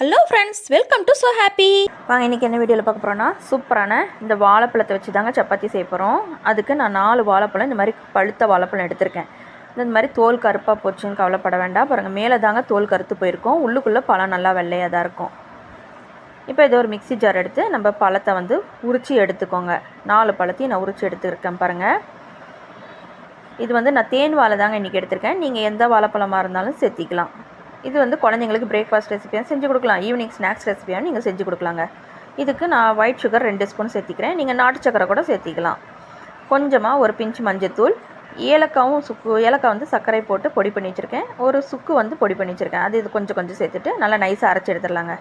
Hello friends welcome to so happy வாங்க இன்றைக்கி என்ன வீடியோவில் பார்க்க போகிறோன்னா சூப்பரான இந்த வாழைப்பழத்தை வச்சு தாங்க சப்பாத்தி செய்ய போகிறோம் அதுக்கு நான் நாலு வாழைப்பழம் இந்த மாதிரி பழுத்த வாழைப்பழம் எடுத்திருக்கேன். இந்த மாதிரி தோல் கருப்பாக போச்சுன்னு கவலைப்பட வேண்டாம். பாருங்கள் மேலே தாங்க தோல் கருத்து போயிருக்கோம். உள்ளுக்குள்ளே பழம் நல்லா வெள்ளையாக தான் இருக்கும். இப்போ இதை ஒரு மிக்ஸி ஜார் எடுத்து நம்ம பழத்தை வந்து உரித்து எடுத்துக்கோங்க. நாலு பழத்தையும் நான் உரித்து எடுத்துருக்கேன் பாருங்கள் இது வந்து நான் தேன் வாழை தாங்க இன்றைக்கி எடுத்திருக்கேன். நீங்கள் எந்த வாழைப்பழமாக இருந்தாலும் சேர்த்திக்கலாம். இது வந்து குழந்தைங்களுக்கு பிரேக்ஃபாஸ்ட் ரெசிபியாக செஞ்சு கொடுக்கலாம். ஈவினிங் ஸ்நாக்ஸ் ரெசிபியாக நீங்கள் செஞ்சு கொடுக்கலாங்க. இதுக்கு நான் ஒயிட் சுகர் ரெண்டு ஸ்பூன் சேர்த்திக்கிறேன். நீங்கள் நாட்டு சக்கரை கூட சேர்த்திக்கலாம். கொஞ்சமாக ஒரு பிஞ்சு மஞ்சத்தூள் ஏலக்காவும் சுக்கு ஏலக்காய் வந்து சர்க்கரை போட்டு பொடி பண்ணி வச்சுருக்கேன். ஒரு சுக்கு வந்து பொடி பண்ணி வச்சுருக்கேன். அது இது கொஞ்சம் கொஞ்சம் சேர்த்துட்டு நல்லா நைஸாக அரைச்சி எடுத்துடலாங்க.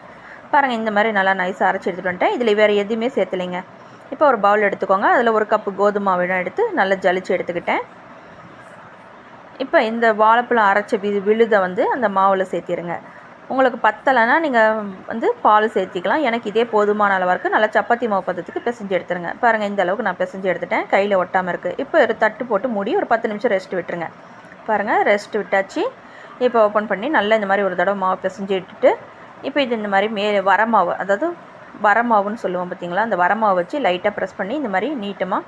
பாருங்கள் இந்த மாதிரி நல்லா நைஸாக அரைச்சி எடுத்துகிட்டு வந்துட்டேன். இதில் வேறு எதுவுமே சேர்த்துலைங்க. இப்போ ஒரு பவுல் எடுத்துக்கோங்க. அதில் ஒரு கப்பு கோதுமை எடுத்து நல்லா ஜலிச்சு எடுத்துக்கிட்டேன். இப்போ இந்த வாழைப்பழம் அரைச்ச வி விழுதை வந்து அந்த மாவில் சேர்த்திடுங்க உங்களுக்கு பத்தலைன்னா நீங்கள் வந்து பால் சேர்த்திக்கலாம். எனக்கு இதே போதுமான அளவுக்கு நல்லா சப்பாத்தி மாவு பதத்துக்கு பிசைஞ்சு எடுத்துருங்க. பாருங்கள் இந்த அளவுக்கு நான் பிசைஞ்சு எடுத்துட்டேன். கையில் ஒட்டாமல் இருக்குது இப்போ ஒரு தட்டு போட்டு மூடி ஒரு பத்து நிமிஷம் ரெஸ்ட் விட்டுருங்க. பாருங்கள் ரெஸ்ட் விட்டாச்சு. இப்போ ஓப்பன் பண்ணி நல்லா இந்த மாதிரி ஒரு தடவை மாவு பிசைஞ்சு விட்டுட்டு இப்போ இது இந்த மாதிரி மே வரமாவு அதாவது வரமாவுன்னு சொல்லுவோம் பார்த்தீங்களா அந்த வரமாவை வச்சு லைட்டாக ப்ரெஸ் பண்ணி இந்த மாதிரி நீட்டமாக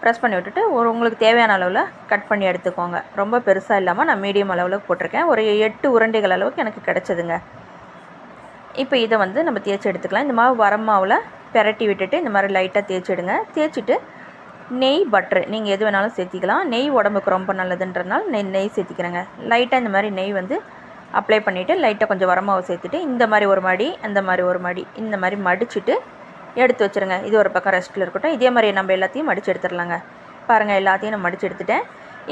ப்ரெஸ் பண்ணி விட்டுட்டு ஒரு உங்களுக்கு தேவையான அளவில் கட் பண்ணி எடுத்துக்கோங்க. ரொம்ப பெருசாக இல்லாமல் நான் மீடியம் அளவில் போட்டிருக்கேன். ஒரு எட்டு உருண்டைகள் அளவுக்கு எனக்கு கிடச்சிதுங்க. இப்போ இதை வந்து நம்ம தேய்ச்சி எடுத்துக்கலாம். இந்த மாவு வர மாவில் பெரட்டி விட்டுட்டு இந்த மாதிரி லைட்டாக தேய்ச்சிடுங்க தேய்ச்சிட்டு நெய் பட்ரு நீங்கள் எது வேணாலும் சேர்த்திக்கலாம். நெய் உடம்புக்கு ரொம்ப நல்லதுன்றதுனால நெய் நெய் சேர்த்திக்கிறேங்க. லைட்டாக இந்த மாதிரி நெய் வந்து அப்ளை பண்ணிவிட்டு லைட்டாக கொஞ்சம் வரமாவை சேர்த்துட்டு இந்த மாதிரி ஒரு மடி அந்த மாதிரி ஒரு மடி இந்த மாதிரி மடிச்சுட்டு எடுத்து வச்சுருங்க. இது ஒரு பக்கம் ரெஸ்ட்டில் இருக்கட்டும். இதே மாதிரி நம்ம எல்லாத்தையும் மடித்து எடுத்துடலாங்க. பாருங்கள் எல்லாத்தையும் நான் மடித்து எடுத்துட்டேன்.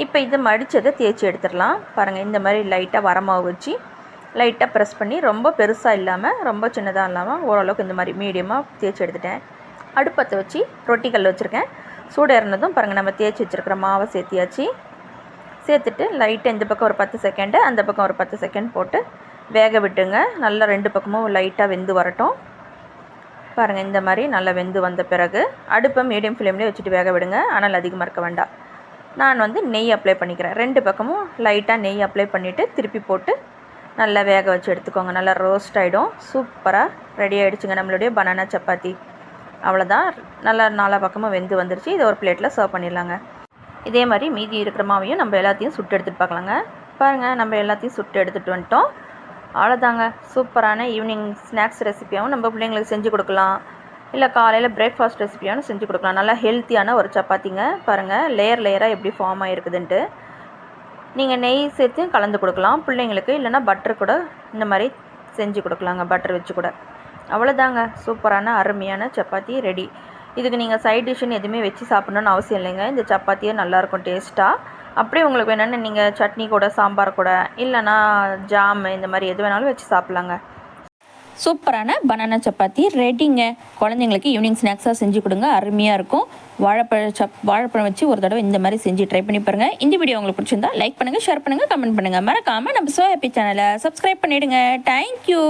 இப்போ இது மடித்ததை தேய்ச்சி எடுத்துடலாம். பாருங்கள் இந்த மாதிரி லைட்டாக வரமாவு வச்சு லைட்டாக ப்ரெஸ் பண்ணி ரொம்ப பெருசாக இல்லாமல் ரொம்ப சின்னதாக இல்லாமல் ஓரளவுக்கு இந்த மாதிரி மீடியமாக தேய்ச்சி எடுத்துட்டேன். அடுப்பத்தை வச்சு ரொட்டி வச்சுருக்கேன். சூடு இறந்ததும் பாருங்கள் நம்ம தேய்ச்சி வச்சுருக்கிற மாவை சேர்த்தியாச்சு. சேர்த்துட்டு லைட்டாக இந்த பக்கம் ஒரு பத்து செகண்டு அந்த பக்கம் ஒரு பத்து செகண்ட் போட்டு வேக விட்டுங்க நல்லா ரெண்டு பக்கமும் லைட்டாக வெந்து வரட்டும். பாருங்கள் இந்த மாதிரி நல்லா வெந்து வந்த பிறகு அடுப்பை மீடியம் ஃப்ளேம்லேயே வச்சுட்டு வேக விடுங்க. ஆனால் அதிகமாக இருக்க வேண்டாம். நான் வந்து நெய் அப்ளை பண்ணிக்கிறேன். ரெண்டு பக்கமும் லைட்டாக நெய் அப்ளை பண்ணிவிட்டு திருப்பி போட்டு நல்லா வேக வச்சு எடுத்துக்கோங்க. நல்லா ரோஸ்ட் ஆகிடும் சூப்பராக ரெடி ஆகிடுச்சுங்க நம்மளுடைய பனானா சப்பாத்தி. அவ்வளோதான் நல்லா நாலா பக்கமும் வெந்து வந்துருச்சு. இதை ஒரு பிளேட்டில் சர்வ் பண்ணிடலாங்க. இதே மாதிரி மீதி இருக்கிற மாவையும் நம்ம எல்லாத்தையும் சுட்டு எடுத்துகிட்டு பார்க்கலாங்க. பாருங்கள் நம்ம எல்லாத்தையும் சுட்டு எடுத்துகிட்டு வந்துட்டோம். அவ்வளோதாங்க சூப்பரான ஈவினிங் ஸ்நாக்ஸ் ரெசிப்பியாகவும் நம்ம பிள்ளைங்களுக்கு செஞ்சு கொடுக்கலாம். இல்லை காலையில் பிரேக்ஃபாஸ்ட் ரெசிப்பியாகவும் செஞ்சு கொடுக்கலாம். நல்லா ஹெல்த்தியான ஒரு சப்பாத்திங்க. பாருங்கள் லேயர் லேயராக எப்படி ஃபார்ம் ஆகிருக்குதுன்ட்டு நீங்கள் நெய் சேர்த்து கலந்து கொடுக்கலாம். பிள்ளைங்களுக்கு இல்லைனா பட்டர் கூட இந்த மாதிரி செஞ்சு கொடுக்கலாங்க. பட்டர் வச்சு கூட. அவ்வளோதாங்க சூப்பரான அருமையான சப்பாத்தி ரெடி இதுக்கு நீங்கள் சைட் டிஷ்ஷுன்னு எதுவுமே வச்சு சாப்பிட்ணுன்னு அவசியம் இல்லைங்க. இந்த சப்பாத்தியே நல்லாயிருக்கும் டேஸ்ட்டாக அப்படியே உங்களுக்கு வேணும்னு நீங்கள் சட்னி கூட சாம்பார் கூட இல்லைனா ஜாம் இந்த மாதிரி எது வேணாலும் வச்சு சாப்பிட்லாங்க. சூப்பரான பனானா சப்பாத்தி ரெடிங்க குழந்தைங்களுக்கு ஈவினிங் ஸ்நாக்ஸாக செஞ்சு கொடுங்க. அருமையாக இருக்கும். வாழைப்பழ சப் வாழைப்பழம் வச்சு ஒரு தடவை இந்த மாதிரி செஞ்சு ட்ரை பண்ணி பாருங்கள் இந்த வீடியோ உங்களுக்கு பிடிச்சிருந்தா லைக் பண்ணுங்கள் ஷேர் பண்ணுங்கள் கமெண்ட் பண்ணுங்கள் மறக்காமல் நம்ம சோ ஹாப்பி சேனலை சப்ஸ்கிரைப் பண்ணிவிடுங்க தேங்க்யூ